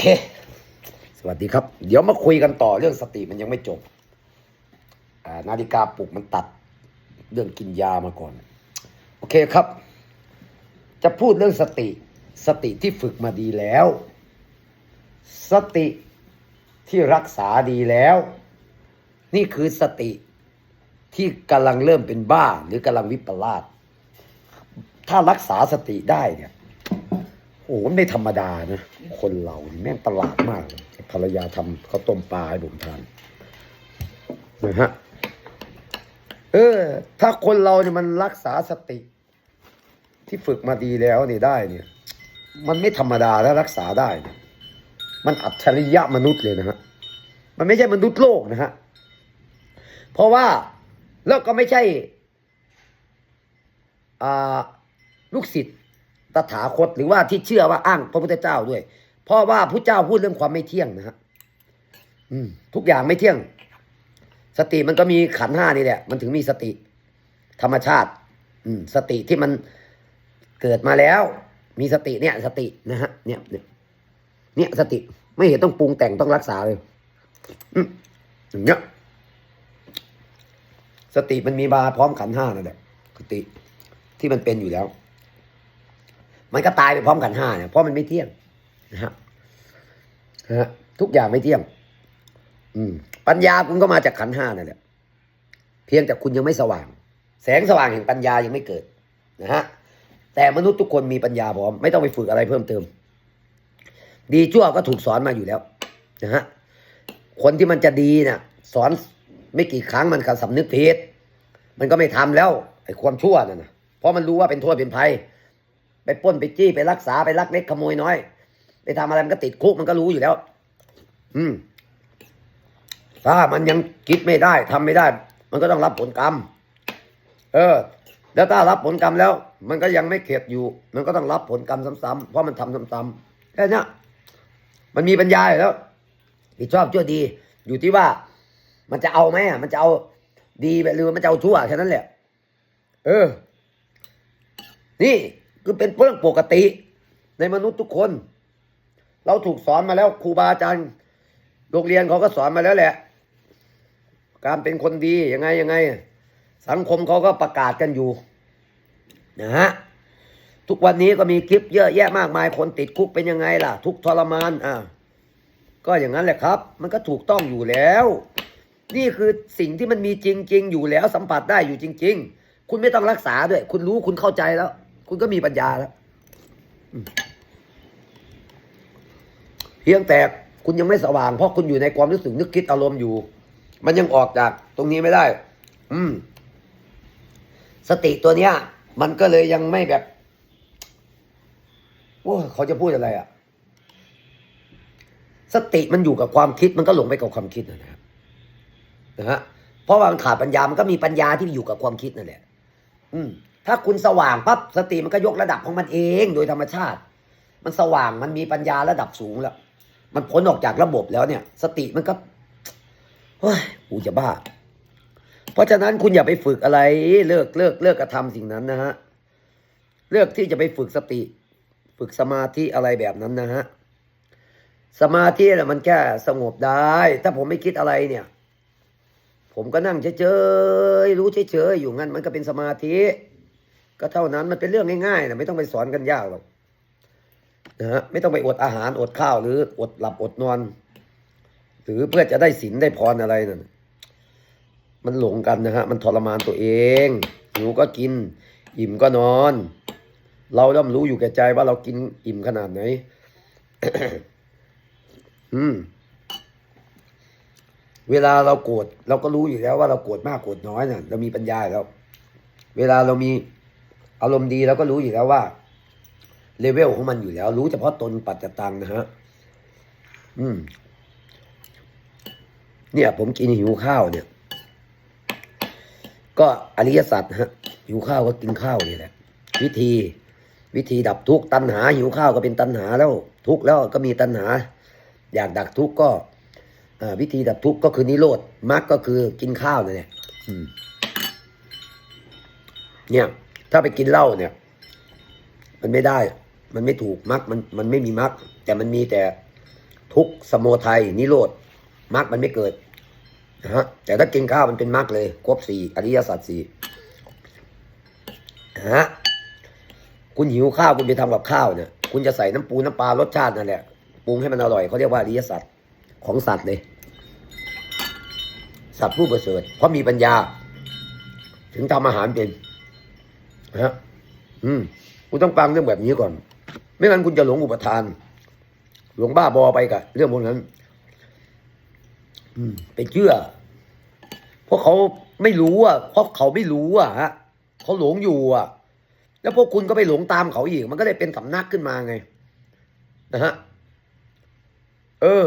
เค สวัสดีครับ เดี๋ยวมาคุยกันต่อเรื่องสติมันยังไม่จบนาฬิกาปลุกมันตัดเรื่องกินยามาก่อน โอเคครับ จะพูดเรื่องสติ สติที่ฝึกมาดีแล้ว สติที่รักษาดีแล้ว นี่คือสติที่กำลังเริ่มเป็นบ้าหรือกำลังวิปลาสถ้ารักษาสติได้เนี่ย อ้โหไม่ธรรมดานะคนเรานี่แม่งประหลาดมากเลยภรรยาทำข้าวต้มปลาให้ผมทานนะฮะเออ ถ้าคนเราเนี่ยมันรักษาสติ ที่ฝึกมาดีแล้วเนี่ยได้เนี่ย มันไม่ธรรมดาแล้วรักษาได้ มันอัจฉริยะมนุษย์เลยนะฮะมันไม่ใช่มนุษย์โลกนะฮะเพราะว่าแล้วก็ไม่ใช่อ่าลูกศิษย์ ตถาคตหรือว่าที่เชื่อว่าอ้างพระพุทธเจ้าด้วย เพราะว่าพระเจ้าพูดเรื่องความไม่เที่ยงนะฮะทุกอย่างไม่เที่ยง สติมันก็มีขันห้านี่แหละ มันถึงมีสติ ธรรมชาติ อืสติที่มันเกิดมาแล้ว มีสติเนี่ย สตินะฮะเนี่ยเนี่ยเนี่ยสติไม่เห็นต้องปรุงแต่งต้องรักษาเลยอย่างเงี้ยสติมันมีมาพร้อมขันห้านั่นแหละสติที่มันเป็นอยู่แล้ว มันก็ตายไปพร้อมกันห้าเนี่ยเพราะมันไม่เที่ยงนะฮะฮะทุกอย่างไม่เที่ยง อืม ปัญญาคุณก็มาจากขันห้านั่นแหละเพียงแต่คุณยังไม่สว่าง แสงสว่างแห่งปัญญายังไม่เกิดนะฮะแต่มนุษย์ทุกคนมีปัญญาพร้อม ไม่ต้องไปฝึกอะไรเพิ่มเติม ดีชั่วก็ถูกสอนมาอยู่แล้วนะฮะคนที่มันจะดีเนี่ยสอนไม่กี่ครั้งมันก็สำนึกผิดมันก็ไม่ทำแล้วไอ้ความชั่วนั่นนะเพราะมันรู้ว่าเป็นโทษเป็นภัย ไปป้นไปจี้ไปรักษาไปลักเล็กขโมยน้อย ไปทำอะไรมันก็ติดคุกมันก็รู้อยู่แล้ว อืม ถ้ามันยังคิดไม่ได้ทำไม่ได้ มันก็ต้องรับผลกรรม เออ แล้วถ้ารับผลกรรมแล้ว มันก็ยังไม่เข็ดอยู่ มันก็ต้องรับผลกรรมซ้ำๆเพราะมันทำซ้ำๆแค่นี้มันมีปัญญาอยู่แล้วผิดชอบชั่วดี อยู่ที่ว่า มันจะเอาไหมอะมันจะเอาดีหรือมันจะเอาชั่วแค่นั้นแหละ เออ นี่ คือเป็นเรื่องปกติ ในมนุษย์ทุกคน เราถูกสอนมาแล้วครูบาอาจารย์โรงเรียนเขาก็สอนมาแล้วแหละ การเป็นคนดียังไงยังไง สังคมเขาก็ประกาศกันอยู่นะฮะทุกวันนี้ก็มีคลิปเยอะแยะมากมายคนติดคุกเป็นยังไงล่ะ ทุกทรมานอ่าก็อย่างนั้นแหละครับ มันก็ถูกต้องอยู่แล้ว นี่คือสิ่งที่มันมีจริง ๆ อยู่แล้วสัมผัสได้อยู่จริง ๆ คุณไม่ต้องรักษาด้วย คุณรู้คุณเข้าใจแล้ว คุณก็มีปัญญาแล้วเพียงแต่คุณยังไม่สว่าง เพราะคุณอยู่ในความรู้สึกนึกคิดอารมณ์อยู่ มันยังออกจากตรงนี้ไม่ได้ อืม สติตัวเนี้ย มันก็เลยยังไม่แบบโอ้เขาจะพูดอะไรอะ่ะ สติมันอยู่กับความคิดมันก็หลงไปกับความคิดนะครับนะฮะเพราะว่ามันขาดปัญญามันก็มีปัญญาที่อยู่กับความคิดนั่นแหละ อืม ถ้าคุณสว่างปั๊บสติมันก็ยกระดับของมันเองโดยธรรมชาติ มันสว่างมันมีปัญญาระดับสูงแล้ว มันพ้นออกจากระบบแล้วเนี่ย สติมันก็เฮ้ยกูจะบ้า เพราะฉะนั้นคุณอย่าไปฝึกอะไร เลิกเลิกเลิกกระทำสิ่งนั้นนะฮะเลิกที่จะไปฝึกสติ ฝึกสมาธิอะไรแบบนั้นนะฮะสมาธิน่ะมันแค่สงบได้ ถ้าผมไม่คิดอะไรเนี่ย ผมก็นั่งเฉยๆรู้เฉยๆอยู่งั้นมันก็เป็นสมาธิ ก็เท่านั้นมันเป็นเรื่องง่ายๆนะไม่ต้องไปสอนกันยากหรอกนะฮะไม่ต้องไปอดอาหารอดข้าวหรืออดหลับอดนอน หรือเพื่อจะได้ศีลได้พรอะไรนั่นมันหลงกันนะฮะมันทรมานตัวเองหิวก็กิน อิ่มก็นอน เราย่อมรู้อยู่แก่ใจว่าเรากินอิ่มขนาดไหนอืมเวลาเราโกรธเราก็รู้อยู่แล้วว่าเราโกรธมากโกรธน้อยน่ะ เรามีปัญญาแล้ว เวลาเรามี อารมณ์ดีเราก็รู้อยู่แล้วว่าเลเวลของมันอยู่แล้ว รู้เฉพาะตนปัจจตังนะฮะ อืม เนี่ย ผมกินหิวข้าวเนี่ย ก็อริยสัจฮะ หิวข้าวก็กินข้าวนี่แหละ วิธี วิธีดับทุกตัณหา หิวข้าวก็เป็นตัณหาแล้ว ทุกแล้วก็มีตัณหา อยากดับทุกก็วิธีดับทุกก็คือนิโรธมรรคก็คือกินข้าวนั่แหละเนี่ย ถ้าไปกินเหล้าเนี่ย มันไม่ได้ มันไม่ถูกมรรคมันมันไม่มีมรรคแต่มันมีแต่ทุกข์สมุทัยนิโรธมรรคมันไม่เกิดนะฮะแต่ถ้ากินข้าวมันเป็นมรรคเลยครบสี่อริยสัจสี่นะฮะคุณหิวข้าวคุณไปทำกับข้าวเนี่ยคุณจะใส่น้ำปูน้ำปลารสชาตินั่นแหละปรุงให้มันอร่อยเขาเรียกว่าอริยสัจของสัตว์เลย สัตว์ผู้ประเสริฐเพราะมีปัญญา ถึงทำอาหารเป็น นะฮะอืมคุณต้องฟังเรื่องแบบนี้ก่อน ไม่งั้นคุณจะหลงอุปทาน หลงบ้าบอไปกับเรื่องพวกนั้น อืม ไปเชื่อเพราะเขาไม่รู้อะเพราะเขาไม่รู้อะฮะเขาหลงอยู่อะ แล้วพวกคุณก็ไปหลงตามเขาอีก มันก็เลยเป็นสำนักขึ้นมาไง นะฮะเออ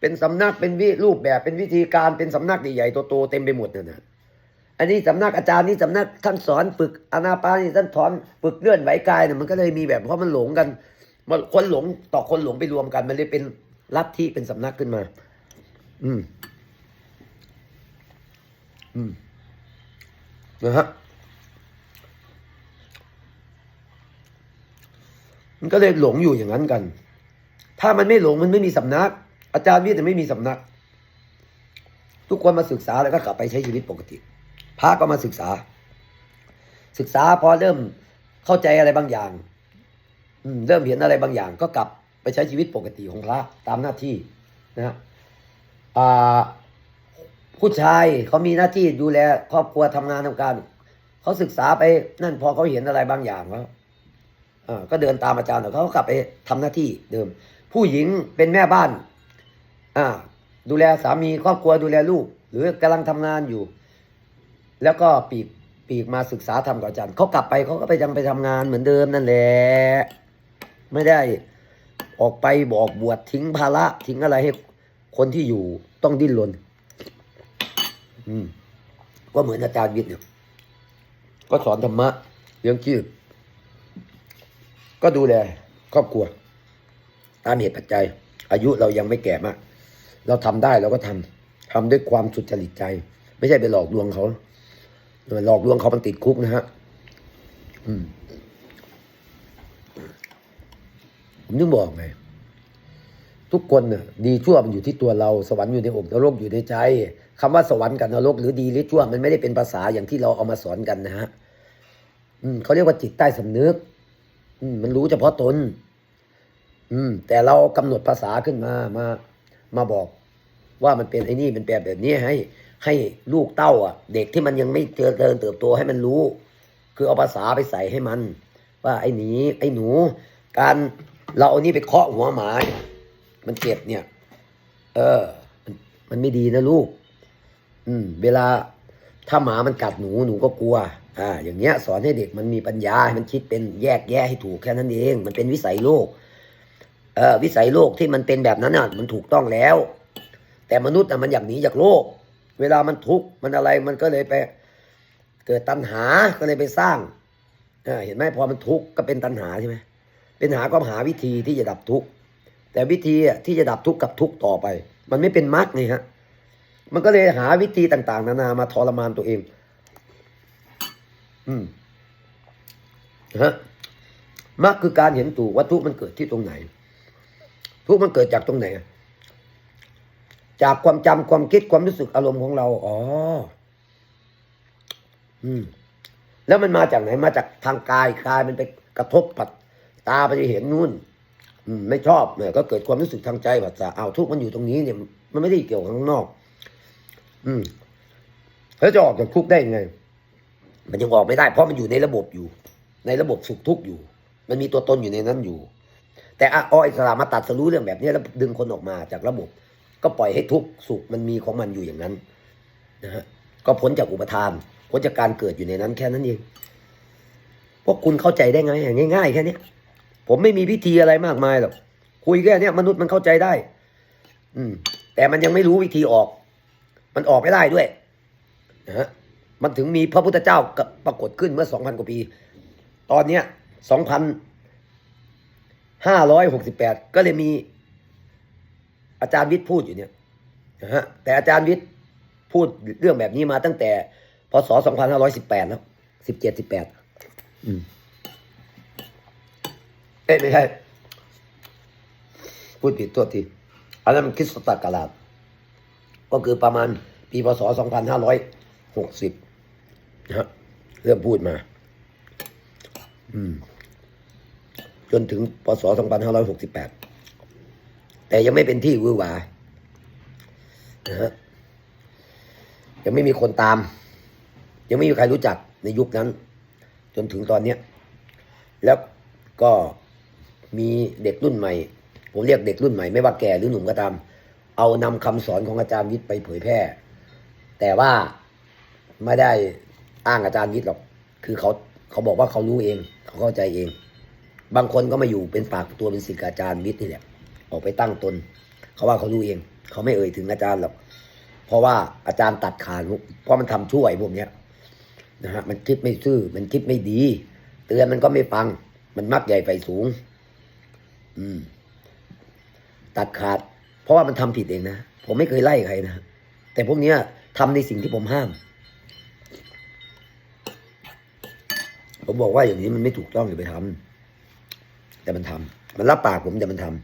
เป็นสำนักเป็นวิรูปแบบเป็นวิธีการเป็นสำนักใหญ่ๆโตๆเต็มไปหมดเนี่ยนะ อันนี้สำนักอาจารย์นี่สำนักท่านสอนฝึกอนาปานี่ท่านสอนฝึกเลื่อนไหวกายเนี่ยมันก็เลยมีแบบเพราะมันหลงกันมันคนหลงต่อคนหลงไปรวมกัน มันเลยเป็นลัทธิเป็นสำนักขึ้นมา อืม อืมนะฮะมันก็เลยหลงอยู่อย่างนั้นกัน ถ้ามันไม่หลงมันไม่มีสำนัก อาจารย์วิทย์เนี่ไม่มีสำนัก ทุกคนมาศึกษาแล้วก็กลับไปใช้ชีวิตปกติ พระก็มาศึกษา ศึกษาพอเริ่มเข้าใจอะไรบางอย่างเริ่มเห็นอะไรบางอย่าง ก็กลับไปใช้ชีวิตปกติของพระตามหน้าที่นะผู้ชายเขามีหน้าที่ดูแลครอบครัวทำงานทำการเขาศึกษาไปนั่นพอเขาเห็นอะไรบางอย่างแล้วก็เดินตามอาจารย์แต่เขากลับไปทำหน้าที่เดิม ผู้หญิงเป็นแม่บ้าน อ่า ดูแลสามีครอบครัวดูแลลูก หรือกำลังทำงานอยู่ แล้วก็ปีกปีกมาศึกษาทำกับอาจารย์เขากลับไปเขาก็ไปยังไปทำงานเหมือนเดิมนั่นแหละไม่ได้ออกไปบอกบวชทิ้งภาระทิ้งอะไรให้คนที่อยู่ต้องดิ้นรนอืม ก็เหมือนอาจารย์วิทย์เนี่ยก็สอนธรรมะเลี้ยงชีพก็ดูแลครอบครัว ตามเหตุปัจจัย อายุเรายังไม่แก่มาก เราทำได้เราก็ทำทำด้วยความสุจริตใจ ไม่ใช่ไปหลอกลวงเขา หลอกลวงเขามันติดคุกนะฮะผมถึงบอกไงทุกคนน่ะดีชั่วมันอยู่ที่ตัวเราสวรรค์อยู่ในอกนรกอยู่ในใจคำว่าสวรรค์กับนรกหรือดีหรือชั่วมันไม่ได้เป็นภาษาอย่างที่เราเอามาสอนกันนะฮะอืมเขาเรียกว่าจิตใต้สำนึก อืม มันรู้เฉพาะตน อืม แต่เรากำหนดภาษาขึ้นมามา มาบอกว่ามันเป็นไอ้นี่เป็นแบบแบบนี้ให้ ให้ลูกเต้าอะ เด็กที่มันยังไม่เจริญเติบโตให้มันรู้ คือเอาภาษาไปใส่ให้มัน ว่าไอ้หนีไอ้หนู การเราเอานี่ไปเคาะหัวหมายมันเจ็บเนี่ย เออมันมันไม่ดีนะลูก อืม เวลาถ้าหมามันกัดหนูหนูก็กลัว อ่า อย่างเงี้ย สอนให้เด็กมันมีปัญญาให้มันคิดเป็นแยกแยะให้ถูกแค่นั้นเอง มันเป็นวิสัยโลก เออวิสัยโลกที่มันเป็นแบบนั้นอะ มันถูกต้องแล้ว แต่มนุษย์อะมันอยากหนีจากโลก เวลามันทุกข์มันอะไรมันก็เลยไปเกิดตัณหาก็เลยไปสร้างเออเห็นไหมพอมันทุกข์ก็เป็นตัณหาใช่ไหมเป็นหาก็หาวิธีที่จะดับทุกข์แต่วิธีอะที่จะดับทุกข์กับทุกข์ต่อไป มันไม่เป็นมรรคไงฮะมันก็เลยหาวิธีต่างๆ นานามาทรมานตัวเอง อืมฮะมรรคคือการเห็นถูกว่าทุกข์มันเกิดที่ตรงไหน ทุกข์มันเกิดจากตรงไหน จากความจำความคิดความรู้สึกอารมณ์ของเรา อ๋อ อืม แล้วมันมาจากไหน มาจากทางกายกายมันไปกระทบปัดตาไปเห็นนู่น อืม ไม่ชอบเนี่ยก็เกิดความรู้สึกทางใจว่าจะเอาทุกข์มันอยู่ตรงนี้เนี่ย มันไม่ได้เกี่ยวกับข้างนอก อืมแล้วจะออกจากทุกข์ได้ยังไง มันยังออกไม่ได้ เพราะมันอยู่ในระบบอยู่ ในระบบสุขทุกข์อยู่ มันมีตัวตนอยู่ในนั้นอยู่ แต่อะออิสระมาตัดสรู้เรื่องแบบนี้แล้วดึงคนออกมาจากระบบ ก็ปล่อยให้ทุกสุขมันมีของมันอยู่อย่างนั้นนะฮะก็พ้นจากอุปทานพ้นจากการเกิดอยู่ในนั้นแค่นั้นเองพวกคุณเข้าใจได้ไงง่ายๆแค่นี้ผมไม่มีพิธีอะไรมากมายหรอกคุยแค่นี้มนุษย์มันเข้าใจได้ อืม แต่มันยังไม่รู้วิธีออก มันออกไม่ได้ด้วยนะฮะมันถึงมีพระพุทธเจ้ากับปรากฏขึ้นเมื่อสองพันกว่าปี ตอนเนี้ยสองพันห้าร้อยหกสิบแปดก็เลยมี อาจารย์วิทย์พูดอยู่เนี่ยนะฮะแต่อาจารย์วิทย์พูดเรื่องแบบนี้มาตั้งแต่พศสองพันห้าร้อยสิบแปดแล้วสิบเจ็ดสิบแปดเอ้ยไม่ใช่พูดผิดตัวทีอันนั้นมันคริสตศักราชก็คือประมาณปีพศ2560นห้าร้อยหกสิบนะฮะเริ่มพูดมา อืม จนถึงพศ2568แปด แต่ยังไม่เป็นที่วือหวานะฮะยังไม่มีคนตาม ยังไม่มีใครรู้จักในยุคนั้น จนถึงตอนเนี้ยแล้วก็มีเด็กรุ่นใหม่ ผมเรียกเด็กรุ่นใหม่ไม่ว่าแก่หรือหนุ่มก็ตาม เอานำคำสอนของอาจารย์วิทย์ไปเผยแพร่ แต่ว่าไม่ได้อ้างอาจารย์วิทย์หรอก คือเขาเขาบอกว่าเขารู้เอง เขาเข้าใจเอง บางคนก็มาอยู่เป็นปากตัวเป็นศิษย์อาจารย์วิทย์นี่แหละ ออกไปตั้งตน เขาว่าเขารู้เอง เขาไม่เอ่ยถึงอาจารย์หรอกเพราะว่าอาจารย์ตัดขาดเพราะมันทำช่วยพวกเนี้ยนะฮะมันคิดไม่ซื่อมันคิดไม่ดี เตือนมันก็ไม่ฟัง มันมักใหญ่ไฟสูง อืม ตัดขาด เพราะว่ามันทำผิดเองนะผมไม่เคยไล่ใครนะแต่พวกเนี้ยทำในสิ่งที่ผมห้าม ผมบอกว่าอย่างนี้มันไม่ถูกต้องอย่าไปทำแต่มันทำมันรับปากผมแต่มันทำนะ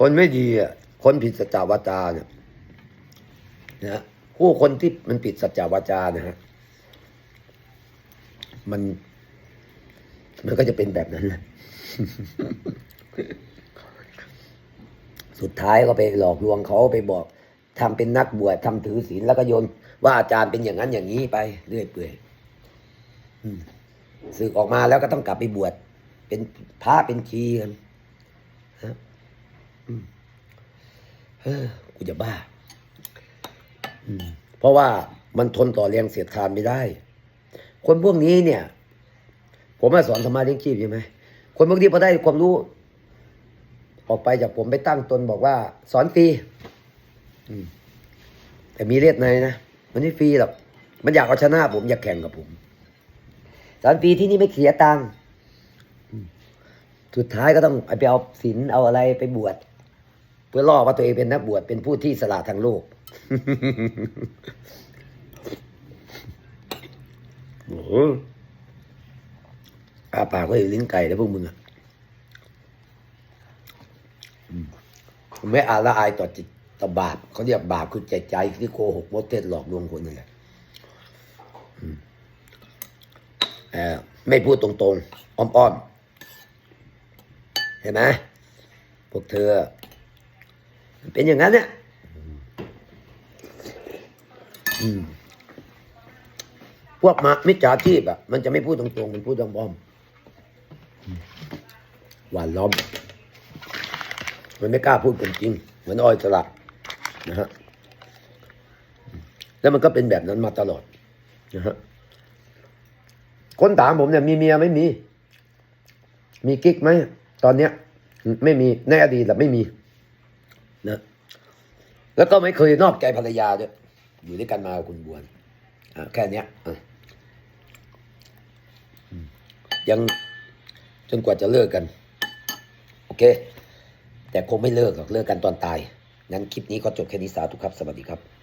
คนไม่ดีอะคนผิดสัจจาวาจาเนี่ยนะผู้คนที่มันผิดสัจจาวาจานะฮะมัน มันก็จะเป็นแบบนั้นแหละสุดท้ายก็ไปหลอกลวงเขาไปบอกทำเป็นนักบวชทำถือศีลแล้วก็โยน ว่าอาจารย์เป็นอย่างนั้นอย่างนี้ไปเรื่อยเปื่อยอืมสึกออกมาแล้วก็ต้องกลับไปบวชเป็นพระเป็นชีกัน เฮ้อกูจะบ้า อืม เพราะว่ามันทนต่อแรงเสียดทานไม่ได้ คนพวกนี้เนี่ย ผมมาสอนธรรมะเลี้ยงชีพใช่ไหมคนพวกนี้พอได้ความรู้ ออกไปจากผมไปตั้งตนบอกว่า สอนฟรีแต่มีเลียดในนะมันไม่ฟรีหรอกมันอยากเอาชนะผมอยากแข่งกับผมสอนฟรีที่นี่ไม่เสียตังค์สุดท้ายก็ต้องไปเอาศีลเอาอะไรไปบวช พื่อล่อว่าตัวเองเป็นนักบวชเป็นผู้ที่สละทางโลกโอ้อาปากก็เห็นลิ้นไก่แล้วพวกมึงอะไม่อาละอายต่อจิตต่อบาปเขาเรียกบาปคือใจใจที่โกหกมดเท็จหลอกลวงคนนั่แหละไม่พูดตรงๆ อ้อมๆ เห็นไหมพวกเธอ เป็นอย่างนั้นเนี่ยอืมพวกมามิจฉาชีพอะ มันจะไม่พูดตรงๆ มันพูดอ้อมๆอืมหวานล้อม มันไม่กล้าพูดความจริง เหมือนอ้อยสละนะฮะ แล้วมันก็เป็นแบบนั้นมาตลอดนะฮะ คนถามผมเนี่ยมีเมียไม่มี มีกิ๊กไหม ตอนเนี้ย ไม่มี ในอดีตแต่ไม่มีนะ แล้วก็ไม่เคยนอกใจภรรยาด้วย อยู่ด้วยกันมาคุณบวนอแค่เนี้ยยังจนกว่าจะเลิกกัน โอเค แต่คงไม่เลิกหรอกเลิกกันตอนตาย งั้นคลิปนี้ก็จบแค่นี้สาธุครับ สวัสดีครับ